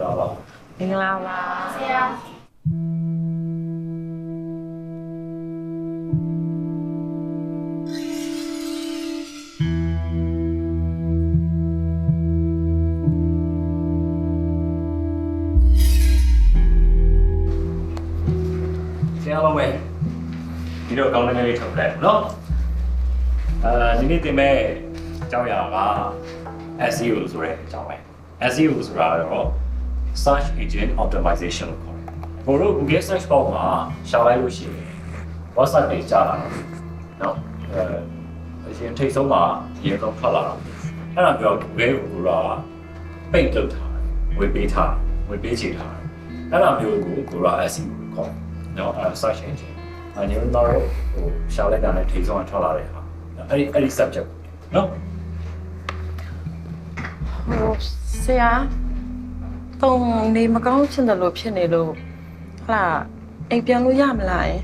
လာပါ မင်္ဂလာပါ ဆရာလုံးပဲဒီတော့ကောင်းတဲ့လေးထုတ်လိုက်နော်အဲဒီနေ့တင်မဲ့အကြောင်းအရာက SEO ဆိုတဲ့အကြောင်းပဲ SEO ဆိုတာတော့ search engine optimization လို့ခေါ်တယ်ဘို့တို့ Google search bar မှာရှာလိုက်လို့ရှိရင် website တွေကြာလာတယ်နော်အဲအရင်ထိတ်ဆုံးမှာရေတော့ဖတ်လာတာအဲ့ဒါပြော Google ကိုကပိတ်လုပ်ထားတယ်ဝေပေးထားတယ်ဝေပေးချေထားတယ်အဲ့ဒါမျိုးကိုကိုက SEO လို့ခေါ်တယ်နော်အဲ search engine အညီတော့ဟိုရှာလိုက်တာနဲ့ထိတ်ဆုံးကထွက်လာတဲ့ဟာအဲ့ဒီအဲ့ဒီ subject နော်ဟိုဆရာ တုံနေမကောင်းချင်တယ်လို့ဖြစ်နေလို့ဟလာအိမ်ပြန်လို့ရမလားယင်